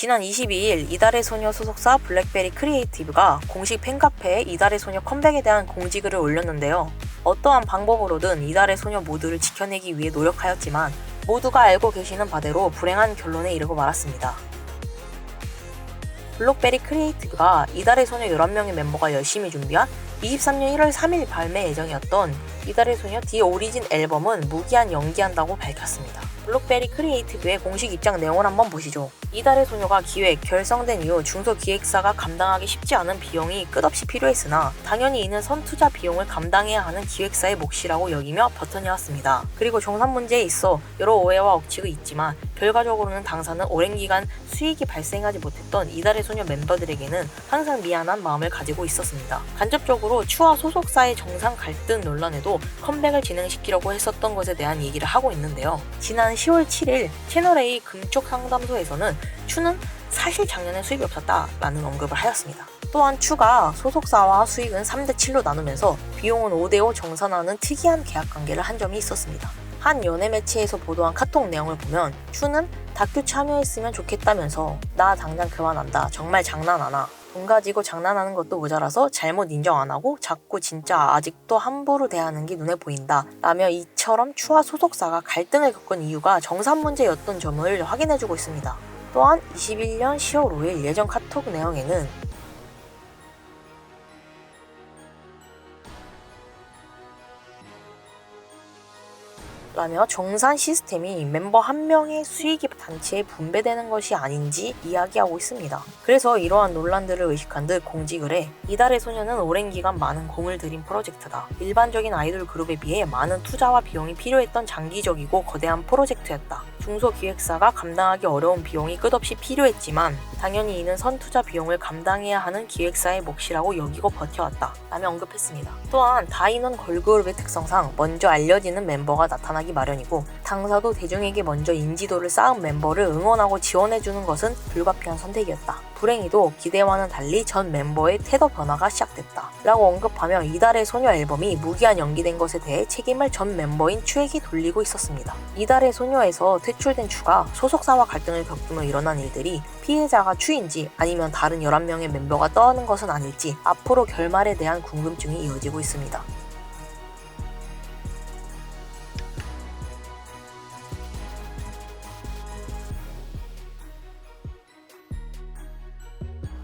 지난 22일 이달의 소녀 소속사 블랙베리 크리에이티브가 공식 팬카페에 이달의 소녀 컴백에 대한 공지글을 올렸는데요. 어떠한 방법으로든 이달의 소녀 모두를 지켜내기 위해 노력하였지만 모두가 알고 계시는 바대로 불행한 결론에 이르고 말았습니다. 블록베리 크리에이티브가 이달의 소녀 11명의 멤버가 열심히 준비한 23년 1월 3일 발매 예정이었던 이달의 소녀 디 오리진 앨범은 무기한 연기한다고 밝혔습니다. 블록베리 크리에이티브의 공식 입장 내용을 한번 보시죠. 이달의 소녀가 기획, 결성된 이후 중소 기획사가 감당하기 쉽지 않은 비용이 끝없이 필요했으나 당연히 이는 선투자 비용을 감당해야 하는 기획사의 몫이라고 여기며 버텨내왔습니다. 그리고 정산 문제에 있어 여러 오해와 억측이 있지만 결과적으로는 당사는 오랜 기간 수익이 발생하지 못했던 이달의 소녀 멤버들에게는 항상 미안한 마음을 가지고 있었습니다. 간접적으로 추와 소속사의 정상 갈등 논란에도 컴백을 진행시키려고 했었던 것에 대한 얘기를 하고 있는데요. 지난 10월 7일 채널A 금쪽 상담소에서는 추는 사실 작년에 수입이 없었다라는 언급을 하였습니다. 또한 추가 소속사와 수익은 3대 7로 나누면서 비용은 5대 5 정산하는 특이한 계약 관계를 한 점이 있었습니다. 한 연예 매체에서 보도한 카톡 내용을 보면 추는 다큐 참여했으면 좋겠다면서 나 당장 그만한다. 정말 장난하나. 돈 가지고 장난하는 것도 모자라서 잘못 인정 안 하고 자꾸 진짜 아직도 함부로 대하는 게 눈에 보인다. 라며 이처럼 추와 소속사가 갈등을 겪은 이유가 정산 문제였던 점을 확인해주고 있습니다. 또한 21년 10월 5일 예전 카톡 내용에는 라며 정산 시스템이 멤버 한 명의 수익이 단체에 분배되는 것이 아닌지 이야기하고 있습니다. 그래서 이러한 논란들을 의식한 듯 공지글에 이달의 소녀는 오랜 기간 많은 공을 들인 프로젝트다. 일반적인 아이돌 그룹에 비해 많은 투자와 비용이 필요했던 장기적이고 거대한 프로젝트였다. 중소기획사가 감당하기 어려운 비용이 끝없이 필요했지만 당연히 이는 선투자 비용을 감당해야 하는 기획사의 몫이라고 여기고 버텨왔다. 라며 언급했습니다. 또한 다인원 걸그룹의 특성상 먼저 알려지는 멤버가 나타나기 마련이고 당사도 대중에게 먼저 인지도를 쌓은 멤버를 응원하고 지원해주는 것은 불가피한 선택이었다. 불행히도 기대와는 달리 전 멤버의 태도 변화가 시작됐다. 라고 언급하며 이달의 소녀 앨범이 무기한 연기된 것에 대해 책임을 전 멤버인 추에게 돌리고 있었습니다. 이달의 소녀에서 퇴출된 추가 소속사와 갈등을 겪으며 일어난 일들이 피해자가 추인지 아니면 다른 11명의 멤버가 떠하는 것은 아닐지 앞으로 결말에 대한 궁금증이 이어지고 있습니다.